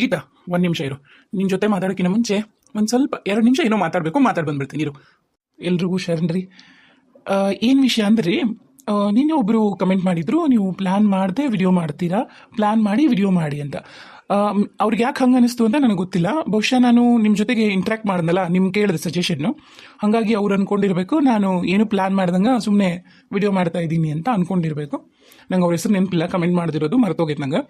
ಗೀತಾ, ಒಂದು ನಿಮಿಷ ಇರು. ನಿನ್ನ ಜೊತೆ ಮಾತಾಡೋಕ್ಕಿಂತ ಮುಂಚೆ ಒಂದು ಸ್ವಲ್ಪ, ಎರಡು ನಿಮಿಷ ಏನೋ ಮಾತಾಡಬೇಕು, ಮಾತಾಡಿ ಬಂದ್ಬಿಡ್ತೀನಿ, ಇರು. ಎಲ್ರಿಗೂ ಶರಣ್ರಿ ಏನು ವಿಷಯ ಅಂದ್ರಿ ನಿನ್ನೆ ಒಬ್ಬರು ಕಮೆಂಟ್ ಮಾಡಿದ್ರು, ನೀವು ಪ್ಲ್ಯಾನ್ ಮಾಡದೆ ವಿಡಿಯೋ ಮಾಡ್ತೀರಾ ಪ್ಲ್ಯಾನ್ ಮಾಡಿ ವಿಡಿಯೋ ಮಾಡಿ ಅಂತ. ಅವ್ರಿಗೆ ಯಾಕೆ ಹಂಗೆ ಅನಿಸ್ತು ಅಂತ ನನಗೆ ಗೊತ್ತಿಲ್ಲ. ಬಹುಶಃ ನಾನು ನಿಮ್ಮ ಜೊತೆಗೆ ಇಂಟ್ರ್ಯಾಕ್ಟ್ ಮಾಡಿದ್ನಲ್ಲ ನಿಮ್ಗೆ ಕೇಳಿದೆ ಸಜೆಷನ್ನು ಹಾಗಾಗಿ ಅವ್ರು ಅನ್ಕೊಂಡಿರ್ಬೇಕು, ನಾನು ಏನು ಪ್ಲ್ಯಾನ್ ಮಾಡ್ದಂಗೆ ಸುಮ್ಮನೆ ವಿಡಿಯೋ ಮಾಡ್ತಾ ಇದ್ದೀನಿ ಅಂತ ಅನ್ಕೊಂಡಿರ್ಬೇಕು. ನಂಗೆ ಅವ್ರ ಹೆಸರು ನೆನಪಿಲ್ಲ ಕಮೆಂಟ್ ಮಾಡ್ದಿರೋದು ಮರ್ತೋಗೈತೆ ನಂಗೆ.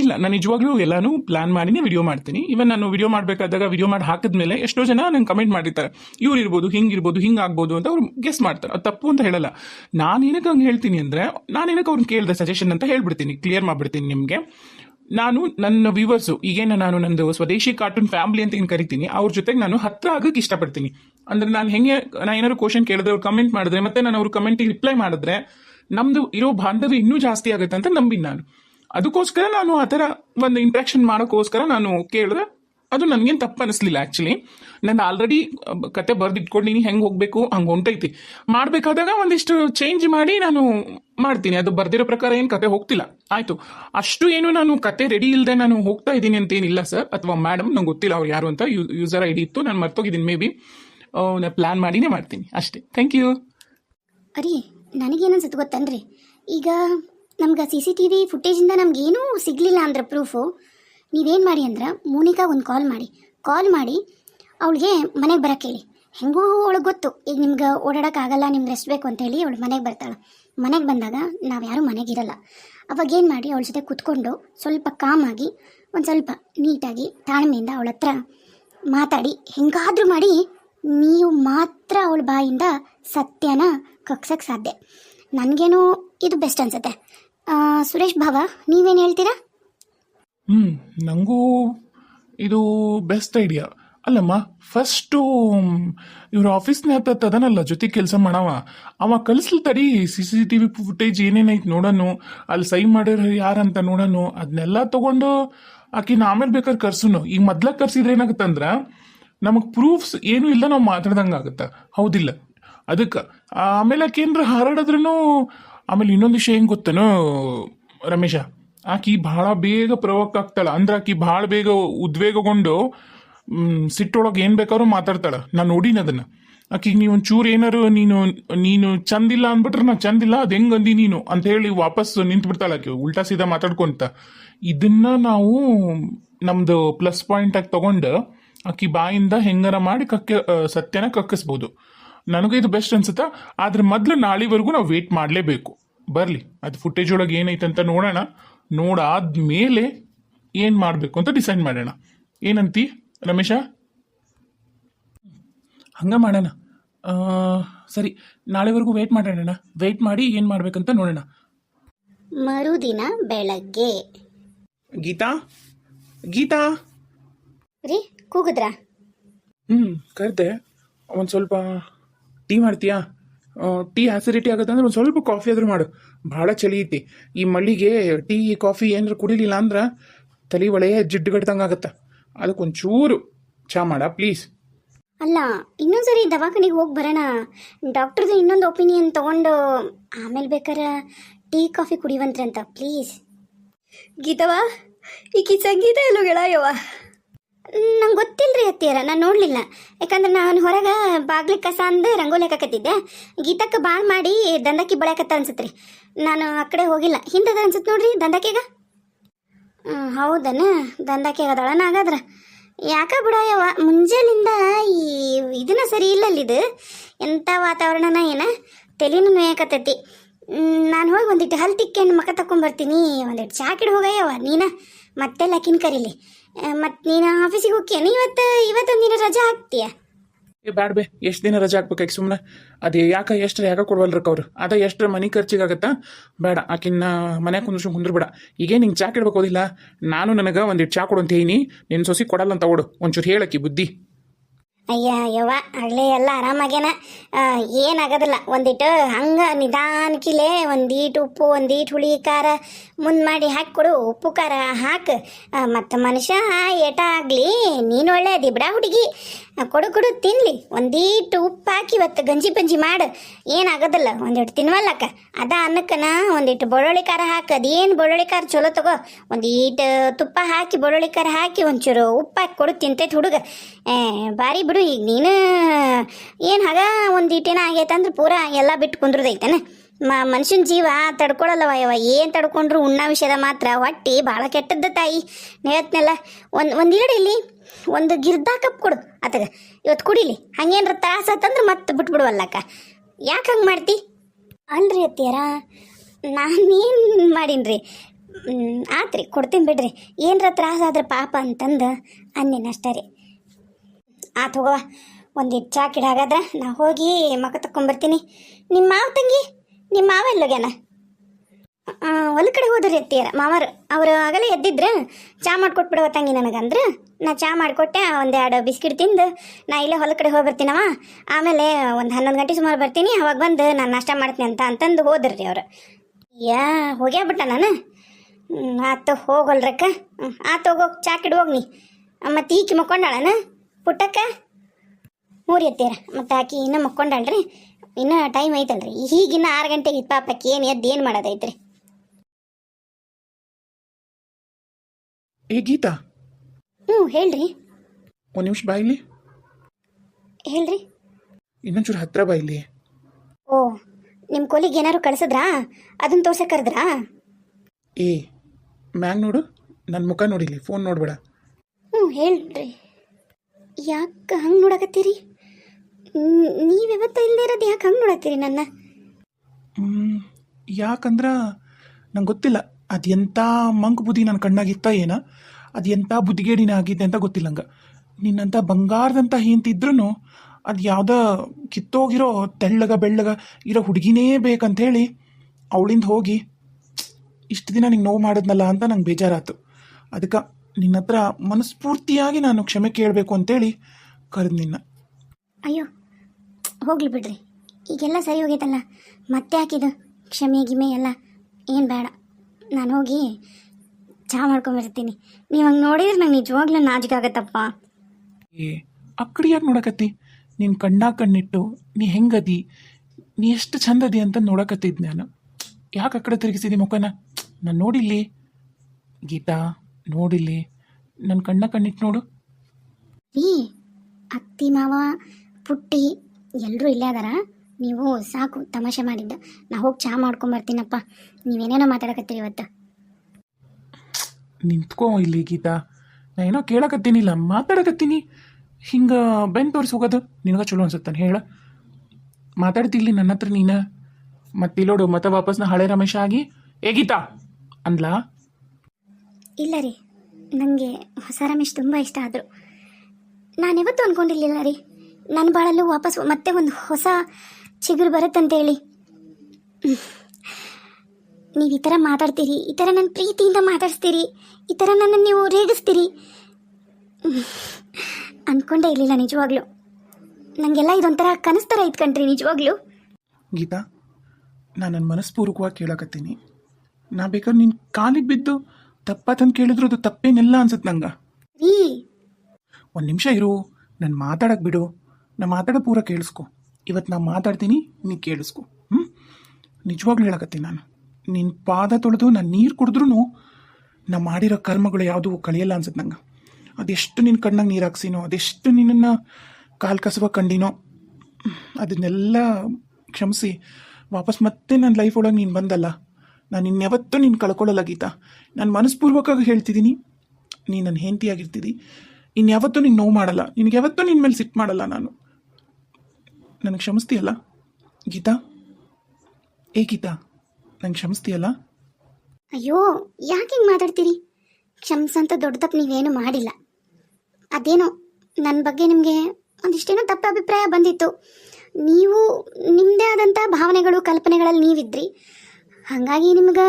ಇಲ್ಲ, ನಾನು ನಿಜವಾಗ್ಲೂ ಎಲ್ಲಾನು ಪ್ಲಾನ್ ಮಾಡಿನೇ ವಿಡಿಯೋ ಮಾಡ್ತೀನಿ. ಇವನ್ ನಾನು ವಿಡಿಯೋ ಮಾಡಬೇಕಾದಾಗ ವಿಡಿಯೋ ಮಾಡಿ ಹಾಕಿದ್ಮೇಲೆ ಎಷ್ಟೋ ಜನ ನಂಗೆ ಕಮೆಂಟ್ ಮಾಡಿರ್ತಾರೆ. ಇವ್ರು ಇರ್ಬೋದು ಹಿಂಗಿರ್ಬೋದು ಹಿಂಗೆ ಆಗ್ಬೋದು ಅಂತ ಅವ್ರು ಗೆಸ್ ಮಾಡ್ತಾರೆ. ಅದು ತಪ್ಪು ಅಂತ ಹೇಳಲ್ಲ. ನಾನು ಏನಕ್ಕೆ ಹಂಗೆ ಹೇಳ್ತೀನಿ ಅಂದರೆ, ನಾನು ಏನಕ್ಕೆ ಅವ್ರನ್ನ ಕೇಳಿದೆ ಸಜೆಷನ್ ಅಂತ ಹೇಳ್ಬಿಡ್ತೀನಿ. ಕ್ಲಿಯರ್ ಮಾಡಿಬಿಡ್ತೀನಿ ನಿಮಗೆ. ನಾನು ನನ್ನ ವ್ಯೂವರ್ಸು ಈಗೇನು ನಾನು ನಂದು ಸ್ವದೇಶಿ ಕಾರ್ಟೂನ್ ಫ್ಯಾಮಿಲಿ ಅಂತ ಏನು ಕರಿತೀನಿ, ಅವ್ರ ಜೊತೆಗೆ ನಾನು ಹತ್ರ ಆಗಕ್ಕೆ ಇಷ್ಟಪಡ್ತೀನಿ. ಅಂದರೆ ನಾನು ಹೆಂಗೆ, ನಾನು ಏನಾದ್ರು ಕ್ವಶನ್ ಕೇಳಿದ್ರೆ ಅವ್ರು ಕಮೆಂಟ್ ಮಾಡಿದ್ರೆ ಮತ್ತೆ ನಾನು ಅವ್ರ ಕಮೆಂಟಿಗೆ ರಿಪ್ಲೈ ಮಾಡಿದ್ರೆ ನಮ್ದು ಇರೋ ಬಾಂಧವ್ಯ ಇನ್ನೂ ಜಾಸ್ತಿ ಆಗುತ್ತೆ ಅಂತ ನಂಬಿನಿ ನಾನು. ಅದಕ್ಕೋಸ್ಕರ ನಾನು ಆ ಥರ ಒಂದು ಇಂಟ್ರಾಕ್ಷನ್ ಮಾಡೋಕ್ಕೋಸ್ಕರ ನಾನು ಕೇಳಿದ್ರೆ ಅದು ನನಗೇನು ತಪ್ಪು ಅನಿಸ್ಲಿಲ್ಲ ಆ್ಯಕ್ಚುಲಿ ನಾನು ಆಲ್ರೆಡಿ ಕತೆ ಬರ್ದಿಟ್ಕೊಂಡಿನಿ, ಹೆಂಗೆ ಹೋಗಬೇಕು, ಹಂಗೆ ಹೊಂಟೈತಿ. ಮಾಡಬೇಕಾದಾಗ ಒಂದಿಷ್ಟು ಚೇಂಜ್ ಮಾಡಿ ನಾನು ಮಾಡ್ತೀನಿ. ಅದು ಬರ್ದಿರೋ ಪ್ರಕಾರ ಏನು ಕತೆ ಹೋಗ್ತಿಲ್ಲ. ಆಯಿತು. ಅಷ್ಟು ಏನು ನಾನು ಕತೆ ರೆಡಿ ಇಲ್ಲದೆ ನಾನು ಹೋಗ್ತಾ ಇದ್ದೀನಿ ಅಂತ ಏನಿಲ್ಲ ಸರ್ ಅಥವಾ ಮೇಡಮ್ ನಂಗೆ ಗೊತ್ತಿಲ್ಲ ಅವ್ರು ಯಾರು ಅಂತ. ಯೂಸರ್ ಐ ಇತ್ತು, ನಾನು ಮರ್ತೋಗಿದ್ದೀನಿ ಮೇ ಬಿ ನಾನು ಪ್ಲ್ಯಾನ್ ಮಾಡಿನೇ ಮಾಡ್ತೀನಿ. ಅಷ್ಟೇ. ಥ್ಯಾಂಕ್ ಯು ಅರಿ, ನನಗೇನನ್ಸುತ್ತೆ ಗೊತ್ತನ್ರಿ ಈಗ ನಮ್ಗೆ ಸಿ ಸಿ ಟಿ ವಿ ಫುಟೇಜಿಂದ ನಮಗೇನೂ ಸಿಗಲಿಲ್ಲ ಅಂದ್ರೆ ಪ್ರೂಫು ನೀವೇನು ಮಾಡಿ ಅಂದ್ರೆ ಮೋನಿಕಾ ಒಂದು ಕಾಲ್ ಮಾಡಿ. ಕಾಲ್ ಮಾಡಿ ಅವಳಿಗೆ ಮನೆಗೆ ಬರೋಕ್ಕೆ ಹೇಳಿ. ಹೆಂಗೂ ಅವಳಿಗೆ ಗೊತ್ತು, ಈಗ ನಿಮ್ಗೆ ಓಡಾಡೋಕ್ಕಾಗಲ್ಲ ನಿಮ್ಗೆ ರೆಸ್ಟ್ ಬೇಕು ಅಂತೇಳಿ ಅವಳು ಮನೆಗೆ ಬರ್ತಾಳೆ. ಮನೆಗೆ ಬಂದಾಗ ನಾವು ಯಾರೂ ಮನೆಗಿರಲ್ಲ ಅವಾಗ ಏನು ಮಾಡಿ ಅವಳ ಜೊತೆ ಕುತ್ಕೊಂಡು ಸ್ವಲ್ಪ ಕಾಮಾಗಿ ಒಂದು ಸ್ವಲ್ಪ ನೀಟಾಗಿ ತಾಳ್ಮೆಯಿಂದ ಅವಳ ಹತ್ರ ಮಾತಾಡಿ, ಹೆಂಗಾದರೂ ಮಾಡಿ ನೀವು ಮಾತ್ರ ಅವಳ ಬಾಯಿಂದ ಸತ್ಯನ ಕಕ್ಸಕ್ಕೆ ಸಾಧ್ಯ. ನನಗೇನು ಇದು ಬೆಸ್ಟ್ ಅನ್ಸುತ್ತೆ. ಸುರೇಶ್ ಭಾವ, ನೀವೇನು ಹೇಳ್ತೀರಾ? ಹ್ಮ್ ನನಗೂ ಇದು ಬೆಸ್ಟ್ ಐಡಿಯಾ ಅಲ್ಲಮ್ಮ ಫಸ್ಟು ಇವ್ರ ಆಫೀಸ್ನ ಅದನಲ್ಲ, ಜೊತೆ ಕೆಲಸ ಮಾಡವ. ಅವ ಕಳಿಸ್ಲಿ ತಡಿ C C T V footage ಏನೇನೈತೆ ನೋಡೋನು ಅಲ್ಲಿ ಸೈ ಮಾಡಿರೋ ಯಾರಂತ ನೋಡೋನು ಅದನ್ನೆಲ್ಲ ತಗೊಂಡು ಆಕಿನ ಆಮೇಲೆ ಬೇಕಾದ್ರೆ ಕರ್ಸುನು. ಈಗ ಮೊದ್ಲ ಕರ್ಸಿದ್ರೆ ಏನಾಗುತ್ತಂದ್ರೆ, ನಮಗೆ ಪ್ರೂಫ್ಸ್ ಏನೂ ಇಲ್ಲ ನಾವು ಮಾತಾಡ್ದಂಗೆ ಆಗುತ್ತೆ. ಹೌದಿಲ್ಲ. ಅದಕ್ಕೆ, ಆಮೇಲೆ ಆಕೆ ಏನ್ರ ಹಾರಾಡಿದ್ರೂ ಆಮೇಲೆ ಇನ್ನೊಂದು ವಿಷಯ ಹೆಂಗೆ ಗೊತ್ತೇನೋ, ರಮೇಶ? ಆಕಿ ಬಹಳ ಬೇಗ ಪ್ರವೋಕ್ ಆಗ್ತಾಳ. ಅಂದ್ರೆ ಆಕಿ ಬಹಳ ಬೇಗ ಉದ್ವೇಗಗೊಂಡು ಸಿಟ್ಟೊಳಗೆ ಏನು ಬೇಕಾದ್ರೂ ಮಾತಾಡ್ತಾಳ. ನಾನು ನೋಡಿನ ಅದನ್ನ. ಆಕಿಗೆ ನೀವು ಒಂಚೂರು ಏನಾರು ನೀನು ನೀನು ಚಂದಿಲ್ಲ ಅಂದ್ಬಿಟ್ರೆ ನಾ ಚಂದಿಲ್ಲ, ಅದು ಹೆಂಗೆ ಅಂದಿ ನೀನು? ಅಂತ ಹೇಳಿ ವಾಪಸ್ ನಿಂತು ಬಿಡ್ತಾಳೆ ಆಕೆ. ಉಲ್ಟಾ ಸೀದಾ ಮಾತಾಡ್ಕೊಂತ. ಇದನ್ನ ನಾವು ನಮ್ದು ಪ್ಲಸ್ ಪಾಯಿಂಟ್ ಆಗಿ ತಗೊಂಡು ಆಕಿ ಬಾಯಿಂದ ಹೆಂಗಾರ ಮಾಡಿ ಕಕ್ಕೆ, ಸತ್ಯನ ಕಕ್ಕಿಸ್ಬೋದು. ನನಗೂ ಇದು ಬೆಸ್ಟ್ ಅನ್ಸುತ್ತಾ? ಆದ್ರೆ ಮೊದಲು ನಾಳೆವರೆಗೂ ನಾವು ವೇಟ್ ಮಾಡಲೇಬೇಕು. ಬರಲಿ ಅದು ಫುಟೇಜ್ ಒಳಗೆ ಏನೈತೆ ಅಂತ ನೋಡೋಣ. ನೋಡಾದ್ಮೇಲೆ ಏನು ಮಾಡಬೇಕು ಅಂತ ಡಿಸೈಡ್ ಮಾಡೋಣ. ಏನಂತಿ ರಮೇಶ? ಹಂಗೆ ಮಾಡೋಣ. ಸರಿ ನಾಳೆವರೆಗೂ ವೇಟ್ ಮಾಡೋಣ. ವೇಟ್ ಮಾಡಿ ಏನು ಮಾಡ್ಬೇಕಂತ ನೋಡೋಣ. ಮರುದಿನ ಬೆಳಗ್ಗೆ. ಗೀತಾ? ಗೀತಾ? ರೀ ಕೂಗಿದ್ರಾ? ಹ್ಞೂ ಕರೆದೆ. ಒಂದು ಸ್ವಲ್ಪ ಟೀ ಮಾಡ್ತೀಯಾ? ಟೀ ಆ್ಯಸಿಡಿಟಿ ಆಗುತ್ತೆ ಅಂದ್ರೆ ಒಂದು ಸ್ವಲ್ಪ ಕಾಫಿ ಆದರೂ ಮಾಡು. ಭಾಳ ಚಳಿ ಐತಿ. ಈ ಮಳ್ಳಿಗೆ ಟೀ ಕಾಫಿ ಏನಾರು ಕುಡಿಲಿಲ್ಲ ಅಂದ್ರೆ ತಲೆ ಜಿಡ್ಡು ಜಿಡ್ಡುಗಡ್ದಂಗೆ ಆಗುತ್ತೆ ಅದಕ್ಕೆ ಒಂಚೂರು ಚಾ ಮಾಡ ಪ್ಲೀಸ್ ಅಲ್ಲ ಇನ್ನೊಂದ್ಸರಿ ದವಾಖಾನಿಗೆ ಹೋಗಿ ಬರೋಣ. ಡಾಕ್ಟ್ರದ್ದು ಇನ್ನೊಂದು ಒಪಿನಿಯನ್ ತಗೊಂಡು ಆಮೇಲೆ ಬೇಕಾರೆ ಟೀ ಕಾಫಿ ಕುಡಿವಂತ್ರಿ ಅಂತ ಪ್ಲೀಸ್ ಗೀತವಾ ಈಕಿ ಸಂಗೀತ ಎಲ್ಲೋ ಗೆಳಯವ ನಂಗೆ ಗೊತ್ತಿಲ್ರಿ ಹತ್ತಿಯರ ನಾನು ನೋಡಲಿಲ್ಲ. ಯಾಕಂದ್ರೆ ನಾನು ಹೊರಗೆ ಬಾಗ್ಲಿ ಕಸ ಅಂದು ರಂಗೋಲಿ ಹಾಕಕತ್ತಿದ್ದೆ. ಗೀತಕ್ಕೆ ಬಾಳ್ ಮಾಡಿ ದಂದಕ್ಕಿ ಬೆಳೆಯಕತ್ತ ಅನ್ಸತ್ರಿ. ನಾನು ಆ ಕಡೆ ಹೋಗಿಲ್ಲ. ಹಿಂದದ ಅನ್ಸತ್ ನೋಡ್ರಿ ದಂದಕ್ಕಿಗ ಹೌದನ. ದಂದಕ್ಕಿಗ ಅದಳನ ಯಾಕ ಯಾಕ ಬಿಡಯವ ಮುಂಜಾನಿಂದ ಈ ಇದನ್ನ ಸರಿ ಇಲ್ಲಲ್ಲ ಇದು. ಎಂಥ ವಾತಾವರಣನ ಏನ? ತಲೆನೂ ನೋಯಕತ್ತೈತಿ. ನಾನು ಹೋಗಿ ಒಂದಿಟ್ಟು ಹಲ್ ತಿಕ್ಕೊಂಡು ಮಕ ತಕೊಂಬರ್ತೀನಿ ಒಂದಿಟ್ಟು ಚಾಕಿಡ್ ಹೋಗಯ್ಯವ ನೀನ? ಮತ್ತೆ ಲಕ್ಕಿನ ಕರೀಲಿ ಮತ್ತು ನೀನು ಆಫೀಸಿಗೆ ಹೋಗ್ಯಾನ ಇವತ್ತು ಇವತ್ತೊಂದು ದಿನ ರಜಾ ಹಾಕ್ತೀಯ? ಏ, ಬ್ಯಾಡ ಬೇ, ಎಷ್ಟು ದಿನ ರಜೆ ಹಾಕ್ಬೇಕಾಗಿ ಸುಮ್ಮನೆ ಅದು ಯಾಕೆ ಎಷ್ಟು ಯಾಕೆ ಕೊಡ್ವಲ್ರಕ್ಕ ಅವ್ರು ಅದ ಎಷ್ಟು ಮನೆ ಖರ್ಚಿಗಾಗತ್ತಾ? ಬೇಡ ಆಕಿನ್ನ ಮನೆ ಕುಂದ್ರಿಸ್ ಕುಂದ್ರಬೇಡ. ಈಗೇ ನಿಂಗೆ ಚಾ ಕೇಳ್ಬೇಕೋದಿಲ್ಲ ನಾನು ನನಗೆ ಒಂದಿಟ್ಟು ಚಾ ಕೊಡು ಅಂತ ಹೇಳಿ ನಿನ್ನ ಸೊಸಿ ಕೊಡಲ್ಲ ಅಂತ ಓಡು. ಒಂಚೂರು ಹೇಳಕ್ಕಿ ಬುದ್ಧಿ. ಅಯ್ಯ, ಯವ್ವ, ಆಗಲೇ ಎಲ್ಲ ಆರಾಮಾಗ್ಯಾನ. ಏನಾಗೋದಿಲ್ಲ. ಒಂದಿಟ್ಟು ಹಂಗೆ ನಿಧಾನಕಿಲೆ ಒಂದೀಟು ಉಪ್ಪು, ಒಂದೀಟು ಹುಳಿ ಖಾರ ಮುಂದೆ ಮಾಡಿ ಹಾಕಿ ಕೊಡು ಉಪ್ಪು, ಖಾರ ಹಾಕು. ಮತ್ತು ಮನುಷ್ಯ ಏಟ ಆಗಲಿ, ನೀನು ಒಳ್ಳೆ ಅದಿ ಬಿಡ ಹುಡುಗಿ. ಕೊಡು ಕೊಡು, ತಿನ್ಲಿ. ಒಂದೀಟು ಉಪ್ಪು ಹಾಕಿ ಇವತ್ತು ಗಂಜಿ ಪಂಜಿ ಮಾಡು. ಏನಾಗೋದಿಲ್ಲ ಒಂದಿಟ್ಟು ತಿನ್ವಲ್ಲಕ್ಕ ಅದ ಅನ್ನಕ್ಕನ ಒಂದಿಟ್ಟು ಬೆಳ್ಳುಳ್ಳಿ ಖಾರ ಹಾಕಿ. ಅದೇನು ಬೆಳ್ಳುಳ್ಳಿ ಖಾರ ಚಲೋ ತಗೋ. ಒಂದೀಟು ತುಪ್ಪ ಹಾಕಿ, ಬೆಳ್ಳುಳ್ಳಿ ಖಾರ ಹಾಕಿ ಒಂಚೂರು ಉಪ್ಪು ಹಾಕಿ ಕೊಡು, ತಿಂತೈತೆ ಹುಡುಗ. ಏ, ಬಾರಿ ಬಿಡು, ಈಗ ನೀನು ಏನು ಹಾಗ ಒಂದೀಟೇನ ಆಗೈತೆ ಅಂದ್ರೆ ಪೂರಾ ಎಲ್ಲ ಬಿಟ್ಟು ಕುಂದ್ರದೈತೇನ? ಮನುಷ್ಯನ ಜೀವ ತಡ್ಕೊಳಲ್ಲವ ಯವ ಏನು ತಡ್ಕೊಂಡ್ರು ಉಣ್ಣ ವಿಷಯದ ಮಾತ್ರ. ಹೊಟ್ಟಿ ಭಾಳ ಕೆಟ್ಟದ್ದು ತಾಯಿ. ಹೇಳ್ತನಲ್ಲ ಒಂದು ಒಂದು ಇರಡಿ ಇಲ್ಲಿ ಒಂದು ಗಿರ್ದಾ ಕಪ್ ಕೊಡು. ಆತಗ ಇವತ್ತು ಕುಡಿಲಿ. ಹಂಗೇನ್ರ ತ್ರಾಸ ಆತಂದ್ರೆ ಮತ್ತೆ ಬಿಟ್ಬಿಡುವಲ್ಲಕ್ಕ. ಯಾಕೆ ಹಂಗೆ ಮಾಡ್ತಿ? ಅಲ್ರಿ ಅತ್ತಿಯರ ನಾನೇನು ಮಾಡೀನ್ರಿ? ಹ್ಮ್, ಆತ್ರಿ ಕೊಡ್ತೀನಿ ಬಿಡ್ರಿ. ಏನರ ತ್ರಾಸ ಆದ್ರೆ ಪಾಪ ಅಂತಂದು ಅನ್ನೇನು ಅಷ್ಟೇ ರೀ. ಆತು ಹೋಗವ ಒಂದು ಚಾ ನಾ ಹೋಗಿ ಮಗ ತಕೊಂಬರ್ತೀನಿ ನಿಮ್ಮ ಮಾವ ತಂಗಿ? ನಿಮ್ಮ ಮಾವ ಎಲ್ಲೋಗ್ಯಾನ? ಹೊಲ ಕಡೆ ಹೋದ್ರಿ ಅತ್ತಿಯರ, ಮಾವರು. ಅವರು ಆಗಲೇ ಎದ್ದಿದ್ರ, ಚಾ ಮಾಡ್ಕೊಟ್ಬಿಡವ ತಂಗಿ ನನಗಂದ್ರೆ ನಾ ಚಾ ಮಾಡಿಕೊಟ್ಟೆ, ಒಂದೆರಡು ಬಿಸ್ಕಿಟ್ ತಿಂದು, ನಾ ಇಲ್ಲೇ ಹೊಲ ಕಡೆ ಹೋಗಿ ಬರ್ತೀನವ, ಆಮೇಲೆ ಒಂದು ಹನ್ನೊಂದು ಗಂಟೆ ಸುಮಾರು ಬರ್ತೀನಿ, ಅವಾಗ ಬಂದು ನಾನು ನಾಷ್ಟ ಮಾಡ್ತೀನಿ ಅಂತ ಅಂತಂದು ಹೋದ್ರಿ ಅವರು. ಯಾ ಹೋಗ್ಯಾಬಿಟ್ಟ ನಾನು? ಆತು ಹೋಗಲ್ರಕ್ಕ ಹ್ಞೂ ಆತು ಚಾ ಕಿಡ್ ಹೋಗ್ನಿ ಮತ್ತು ಈಕಿ ಮಕ್ಕೊಂಡಾಳನ? ಪುಟ್ಟಕ್ಕ? ಮೂರು ಎತ್ತೀರ ಮತ್ತು ಆಕಿ ಇನ್ನೂ ಮಕ್ಕೊಂಡಾಳ್ರಿ. ಇನ್ನೂ ಟೈಮ್ ಐತಲ್ರಿ. ಈಗಿನ್ನ ಆರು ಗಂಟೆಗೆ ಪಾಪಕ್ಕೆ ಏನು ಎದ್ದು ಏನು ಮಾಡೋದೈತ್ರಿ. ಏ ಗೀತಾ? ಹ್ಞೂ ಹೇಳ್ರಿ. ಒಂದು ನಿಮಿಷ ಬಾಯಿಲಿ ಹೇಳ್ರಿ. ಇನ್ನೊಂಚೂರು ಹತ್ರ ಬಾಯಿಲಿ ಓ ನಿಮ್ಮ ಕೊಲಿಗೆ ಏನಾರು ಕಳ್ಸಿದ್ರಾ? ಅದನ್ನ ತೋರ್ಸಕ್ಕೆ ಕರೆದ್ರಾ? ಏ ಮ್ಯಾಗ್ ನೋಡು. ನನ್ನ ಮುಖ ನೋಡಿಲಿ ಫೋನ್ ನೋಡ್ಬೇಡ. ಹ್ಞೂ ಹೇಳ್ರಿ. ಯಾಕೆ ಹಂಗೆ ನೋಡಕತ್ತೀರಿ? ನೀವು ಯಾವತ್ತೂ ಇಲ್ಲದೆ ಇರೋದು ಯಾಕೆ ಹಂಗೆ ನೋಡತ್ತೀರಿ ನನ್ನ? ಯಾಕಂದ್ರೆ ನಂಗೆ ಗೊತ್ತಿಲ್ಲ. ಅದು ಎಂಥ ಮಂಕ್ ಬುದ್ಧಿ ನನ್ನ ಕಣ್ಣಾಗಿತ್ತ ಏನ? ಅದು ಎಂಥ ಬುದ್ಧಿಗೇಡಿನ ಆಗಿದೆ ಅಂತ ಗೊತ್ತಿಲ್ಲ ನಂಗೆ. ನಿನ್ನಂಥ ಬಂಗಾರದಂಥ ಹಿಂತಿದ್ರೂ ಅದು ಯಾವುದೋ ಕಿತ್ತೋಗಿರೋ ತೆಳ್ಳಗ ಬೆಳ್ಳಗ ಇರೋ ಹುಡುಗಿನೇ ಬೇಕಂತೇಳಿ ಅವಳಿಂದ ಹೋಗಿ ಇಷ್ಟು ದಿನ ನಿಂಗೆ ನೋವು ಮಾಡಿದ್ನಲ್ಲ ಅಂತ ನಂಗೆ ಬೇಜಾರಾತು. ಅದಕ್ಕೆ ನಿನ್ನ ಹತ್ರ ಮನಸ್ಫೂರ್ತಿಯಾಗಿ ನಾನು ಕ್ಷಮೆ ಕೇಳಬೇಕು ಅಂತೇಳಿ ಕರೆದು ನಿನ್ನ. ಅಯ್ಯೋ ಹೋಗ್ಲಿ ಬಿಡ್ರಿ. ಈಗೆಲ್ಲ ಸರಿ ಹೋಗೈತಲ್ಲ ಮತ್ತೆ ಹಾಕಿದ್ದು? ಕ್ಷಮೆ ಗಿಮೆ ಎಲ್ಲ ಏನು ಬೇಡ. ನಾನು ಹೋಗಿ ಚಹಾ ಮಾಡ್ಕೊಂಬರ್ತೀನಿ ನೀವು ಹಂಗೆ ನೋಡಿದ್ರೆ ನಂಗೆ ನಿಜವಾಗ್ಲೂ ನಾಜಿಕಾಗತ್ತಪ್ಪ ಏ ಅಕ್ಕಡಿ ಯಾಕೆ ನೋಡಕತ್ತಿ. ನಿನ್ನ ಕಣ್ಣಾ ಕಣ್ಣಿಟ್ಟು ನೀ ಹೆಂಗದಿ? ನೀ ಎಷ್ಟು ಚಂದದಿ ಅಂತ ನೋಡಕತ್ತಿದ್ ನಾನು. ಯಾಕೆ ಅಕ್ಕಡೆ ಕಡೆ ತಿರುಗಿಸಿದಿ ಮುಖನ? ನಾನು ನೋಡಿಲ್ಲಿ. ಗೀತಾ ನೋಡಿಲ್ಲಿ. ನನ್ನ ಕಣ್ಣ ಕಣ್ಣಿಟ್ಟು ನೋಡು. ಏ ಅತ್ತಿ ಮಾವ ಪುಟ್ಟಿ ಎಲ್ಲರೂ ಇಲ್ಲೇ ಅದಾರ ನೀವು ಸಾಕು ತಮಾಷೆ ಮಾಡಿದ್ದ. ನಾ ಹೋಗಿ ಚಹಾ ಮಾಡ್ಕೊಂಬರ್ತೀನಪ್ಪ ನೀವೇನೇನೋ ಮಾತಾಡಕತ್ತೀರಿ ಇವತ್ತು? ನಿಂತ್ಕೋ ಇಲ್ಲಿ ಗೀತಾ. ನಾ ಏನೋ ಕೇಳಕತ್ತೀನಿಲ್ಲ ಮಾತಾಡಕತ್ತೀನಿ. ಹಿಂಗ ಬೆನ್ ತೋರಿಸಿ ಹೋಗೋದು ನಿನಗ ಚಲೋ ಅನ್ಸುತ್ತಾನೆ ಹೇಳ. ಮಾತಾಡ್ತಿಲ್ಲ ನನ್ನ ಹತ್ರ ನೀನು. ಮತ್ತಿಲ್ಲೋಡು ಮತ್ತೆ ವಾಪಸ್ ನಾ ಹಳೆ ರಮೇಶ ಆಗಿ ಏ ಗೀತಾ ಅಂದ್ಲಾ? ಇಲ್ಲ ರೀ ನನಗೆ ಹೊಸ ರಮೇಶ್ ತುಂಬ ಇಷ್ಟ ಆದ್ರು. ನಾನು ಯಾವತ್ತೂ ಅಂದ್ಕೊಂಡಿರ್ಲಿಲ್ಲ ರೀ ನನ್ನ ಬಾಳಲ್ಲೂ ವಾಪಸ್ ಮತ್ತೆ ಒಂದು ಹೊಸ ಚಿಗುರು ಬರುತ್ತಂತೇಳಿ. ನೀವು ಈ ಥರ ಮಾತಾಡ್ತೀರಿ ಈ ಥರ ನನ್ನ ಪ್ರೀತಿಯಿಂದ ಮಾತಾಡಿಸ್ತೀರಿ ಈ ಥರ ನನ್ನನ್ನು ನೀವು ರೇಗಿಸ್ತೀರಿ. ಅಂದ್ಕೊಂಡೇ ಇರಲಿಲ್ಲ ನಿಜವಾಗ್ಲೂ. ನನಗೆಲ್ಲ ಇದೊಂಥರ ಕನಸು ಥರ ಇತ್ತು ಕಣ್ರಿ ನಿಜವಾಗ್ಲೂ. ಗೀತಾ ನಾನು ನನ್ನ ಮನಸ್ಪೂರ್ವಕವಾಗಿ ಕೇಳಕತ್ತೀನಿ. ನಾ ಬೇಕಾದ್ರೆ ನಿನ್ನ ಕಾಲಿಗೆ ಬಿದ್ದು ತಪ್ಪಾತಂದು ಕೇಳಿದ್ರು ಅದು ತಪ್ಪೇನಿಲ್ಲ ಅನ್ಸುತ್ತೆ ನಂಗೆ. ರೀ. ಒಂದು ನಿಮಿಷ ಇರು ನಾನು ಮಾತಾಡಕ್ಕೆ ಬಿಡು. ನಾ ಮಾತಾಡೋ ಪೂರ ಕೇಳಿಸ್ಕೊ. ಇವತ್ತು ನಾ ಮಾತಾಡ್ತೀನಿ, ನೀ ಕೇಳಿಸ್ಕೊ. ಹ್ಞೂ ನಿಜವಾಗ್ಲೂ ಹೇಳಕತ್ತೀನಿ ನಾನು. ನಿನ್ನ ಪಾದ ತೊಳೆದು, ನಾನು ನೀರು ಕುಡಿದ್ರೂ ನಾ ಮಾಡಿರೋ ಕರ್ಮಗಳು ಯಾವುದೂ ಕಳೆಯಲ್ಲ ಅನ್ಸುತ್ತೆ ನಂಗೆ. ಅದೆಷ್ಟು ನಿನ್ನ ಕಣ್ಣಾಗ ನೀರು ಹಾಕ್ಸಿನೋ, ಅದೆಷ್ಟು ನಿನ್ನನ್ನು ಕಾಲು ಕಸವ ಕಂಡಿನೋ, ಅದನ್ನೆಲ್ಲ ಕ್ಷಮಿಸಿ, ವಾಪಸ್ ಮತ್ತೆ ನನ್ನ ಲೈಫ್ ಒಳಗೆ ನೀನು ಬಂದಲ್ಲ. ನಾನು ಇನ್ಯಾವತ್ತೂ ನೀನು ಕಳ್ಕೊಳ್ಳಲ್ಲ ಗೀತಾ. ನಾನು ಮನಸ್ಪೂರ್ವಕವಾಗಿ ಹೇಳ್ತಿದ್ದೀನಿ ನೀನು ನನ್ನ ಹೆಂಡತಿಯಾಗಿರ್ತಿದ್ದಿ ಇನ್ಯಾವತ್ತೂ ನೀನು ನೋವು ಮಾಡಲ್ಲ. ನಿನಗೆ ಯಾವತ್ತೂ ನಿನ್ನ ಮೇಲೆ ಸಿಟ್ಟು ಮಾಡಲ್ಲ ನಾನು. ನನಗೆ ಕ್ಷಮಿಸ್ತೀಯಲ್ಲ ಗೀತಾ ಏ ಗೀತಾ ನಂಗೆ ಕ್ಷಮಿಸ್ತೀಯಲ್ಲ ಅಯ್ಯೋ ಯಾಕೆ ಹಿಂಗೆ ಮಾತಾಡ್ತೀರಿ? ಕ್ಷಮಿಸಂತ ದೊಡ್ಡ ತಪ್ಪು ನೀವೇನು ಮಾಡಿಲ್ಲ. ಅದೇನೋ ನನ್ನ ಬಗ್ಗೆ ನಿಮಗೆ ಒಂದಿಷ್ಟೇನೋ ತಪ್ಪು ಅಭಿಪ್ರಾಯ ಬಂದಿತ್ತು. ನೀವು ನಿಮ್ಮದೇ ಆದಂಥ ಭಾವನೆಗಳು, ಕಲ್ಪನೆಗಳಲ್ಲಿ ನೀವಿದ್ರಿ. ಹಾಗಾಗಿ ನಿಮ್ಗೆ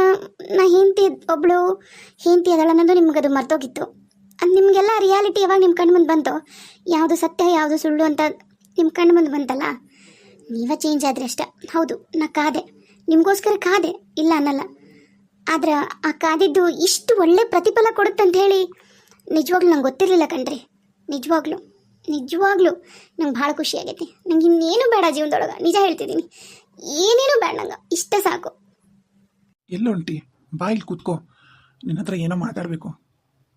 ನಾ ಹೆಂಡತಿ ಒಬ್ಬಳು ಹೆಂಡತಿ ಅದಳ ಅನ್ನೋದು ನಿಮ್ಗೆ ಅದು ಮರ್ತೋಗಿತ್ತು. ಅದು ನಿಮಗೆಲ್ಲ ರಿಯಾಲಿಟಿ ಯಾವಾಗ ನಿಮ್ಮ ಕಣ್ಣ ಮುಂದೆ ಬಂತೋ? ಯಾವುದು ಸತ್ಯ, ಯಾವುದು ಸುಳ್ಳು ಅಂತ ನಿಮ್ಮ ಕಣ್ಣು ಮುಂದೆ ಬಂತಲ್ಲ? ನೀವೇ ಚೇಂಜ್ ಆದರೆ ಅಷ್ಟೆ. ಹೌದು, ನಾ ಕಾದೆ. ನಿಮಗೋಸ್ಕರ ಕಾದೆ, ಇಲ್ಲ ಅನ್ನಲ್ಲ. ಆದ್ರೆ ಆ ಕಾದಿದ್ದು ಇಷ್ಟು ಒಳ್ಳೆ ಪ್ರತಿಫಲ ಕೊಡುತ್ತಂತ ಹೇಳಿ ನಿಜವಾಗ್ಲೂ ನಂಗೆ ಗೊತ್ತಿರಲಿಲ್ಲ ಕಣ್ರಿ. ನಿಜವಾಗ್ಲೂ ನಿಜವಾಗ್ಲೂ ನಂಗೆ ಭಾಳ ಖುಷಿ ಆಗೈತಿ. ನಂಗೆ ಇನ್ನೇನು ಬೇಡ ಜೀವನದೊಳಗೆ, ನಿಜ ಹೇಳ್ತಿದ್ದೀನಿ ಏನೇನು ಬೇಡ ನಂಗೆ, ಇಷ್ಟ ಸಾಕು. ಎಲ್ಲೊಂಟಿ ಬಾಯಿಲ್ ಕೂತ್ಕೋ. ನಿನ್ನ ಹತ್ರ ಏನೋ ಮಾತಾಡಬೇಕು.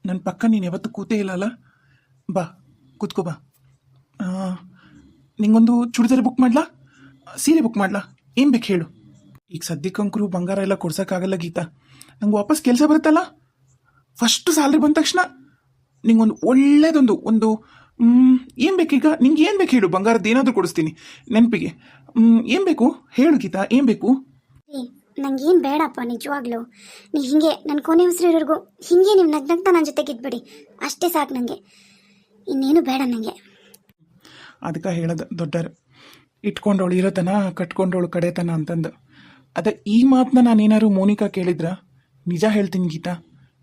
ನನ್ನ ಪಕ್ಕ ನೀನು ಯಾವತ್ತೂ ಕೂತೇ ಇಲ್ಲ ಅಲ್ಲ? ಬಾ, ಕೂತ್ಕೋ ಬಾ. ನಿಂಗೊಂದು ಚೂಡಿದಾರ ಬುಕ್ ಮಾಡ್ಲಾ? ಸೀರೆ ಬುಕ್ ಮಾಡ್ಲಾ? ಏನು ಬೇಕು ಹೇಳು. ಈಗ ಸದ್ಯಕ್ಕಂಕರು ಬಂಗಾರ ಎಲ್ಲ ಕೊಡ್ಸೋಕ್ಕಾಗಲ್ಲ ಗೀತಾ. ನಂಗೆ ವಾಪಸ್ ಕೆಲಸ ಬರುತ್ತಲ್ಲ? ಫಸ್ಟ್ ಸ್ಯಾಲ್ರಿ ಬಂದ ತಕ್ಷಣ ನಿಂಗೊಂದು ಒಳ್ಳೇದೊಂದು, ಒಂದು ಏನು ಬೇಕೀಗ ನಿಂಗೆ ಏನು ಬೇಕು ಹೇಳು? ಬಂಗಾರದ್ದು ಏನಾದರೂ ಕೊಡಿಸ್ತೀನಿ, ನೆನಪಿಗೆ. ಏನು ಬೇಕು? ಹೇಳು ಗೀತಾ, ಏನು ಬೇಕು? ನಂಗೆ ನಂಗೇನು ಬೇಡಪ್ಪ ನಿಜವಾಗ್ಲೂ. ನೀ ಹಿಂಗೆ ನನ್ನ ಕೊನೆ ಉಸಿರಿರೋರ್ಗು ಹಿಂಗೆ ನೀವು ನಗ್ನಗ್ತಾ ನನ್ನ ಜೊತೆಗೆ ಇದ್ಬಿಡಿ ಅಷ್ಟೇ ಸಾಕು ನನಗೆ ಇನ್ನೇನು ಬೇಡ ನನಗೆ ಅದಕ್ಕೆ ಹೇಳೋದು ದೊಡ್ಡರು ಇಟ್ಕೊಂಡವಳು ಇರೋತನ ಕಟ್ಕೊಂಡವಳು ಕಡೆತನ ಅಂತಂದು. ಅದೇ ಈ ಮಾತನ್ನ ನಾನೇನಾದ್ರು ಮೋನಿಕಾ ಕೇಳಿದ್ರ? ನಿಜ ಹೇಳ್ತೀನಿ ಗೀತಾ.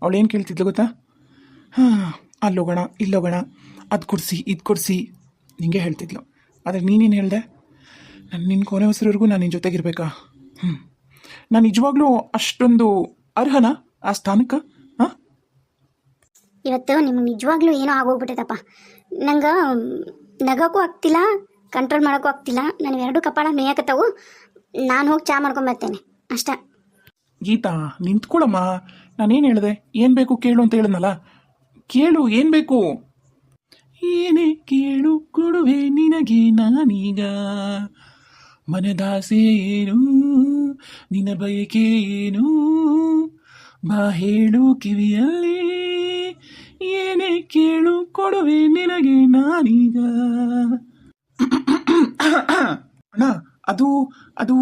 ಅವಳೇನು ಕೇಳ್ತಿದ್ಲು ಗೊತ್ತಾ? ಹಾಂ, ಅಲ್ಲೋಗೋಣ, ಇಲ್ಲೋಗೋಣ, ಅದು ಕೊಡಿಸಿ, ಇದು ಕೊಡಿಸಿ, ನಿಂಗೆ ಹೇಳ್ತಿದ್ಲು. ಆದರೆ ನೀನೇನು ಹೇಳಿದೆ? ನಾನು ನಿನ್ನ ಕೊನೆ ಹೊಸರವರೆಗೂ ನಾನು ನಿನ್ನ ಜೊತೆಗಿರ್ಬೇಕಾ? ಹ್ಞೂ ನಾನು ನಿಜವಾಗ್ಲೂ ಅಷ್ಟೊಂದು ಅರ್ಹನಾ ಆ ಸ್ಥಾನಕ್ಕೆ? ಹಾಂ? ಇವತ್ತು ನಿಮ್ಗೆ ನಿಜವಾಗ್ಲೂ ಏನೋ ಆಗೋಗ್ಬಿಟ್ಟೈತಪ್ಪ. ನಂಗೆ ನಗೋಕ್ಕೂ ಆಗ್ತಿಲ್ಲ ಕಂಟ್ರೋಲ್ ಮಾಡೋಕ್ಕೂ ಆಗ್ತಿಲ್ಲ ನಾನು ಎರಡು ಕಪಾಳ ಮೇಯಕತ್ತವು. ನಾನು ಹೋಗಿ ಚಾ ಮಾಡ್ಕೊಂಬರ್ತೇನೆ ಅಷ್ಟ. ಗೀತಾ, ನಿಂತ್ಕೊಳಮ್ಮ. ನಾನೇನು ಹೇಳಿದೆ? ಏನು ಬೇಕು ಕೇಳು ಅಂತ ಹೇಳಿದ್ನಲ್ಲ? ಕೇಳು, ಏನು ಬೇಕು? ಏನೇ ಕೇಳು, ಕೊಡುವೆ ನಿನಗೆ ನಾನೀಗ. ಮನದಾಸೆ ಏನು? ನಿನ್ನ ಬಯಕೆ ಏನು? ಬಾ ಹೇಳು ಕಿವಿಯಲ್ಲಿ. ಏನೇ ಕೇಳು ಕೊಡುವೆ ನಿನಗೆ ನಾನೀಗ. ಅಣ್ಣ ಅದು ಅದು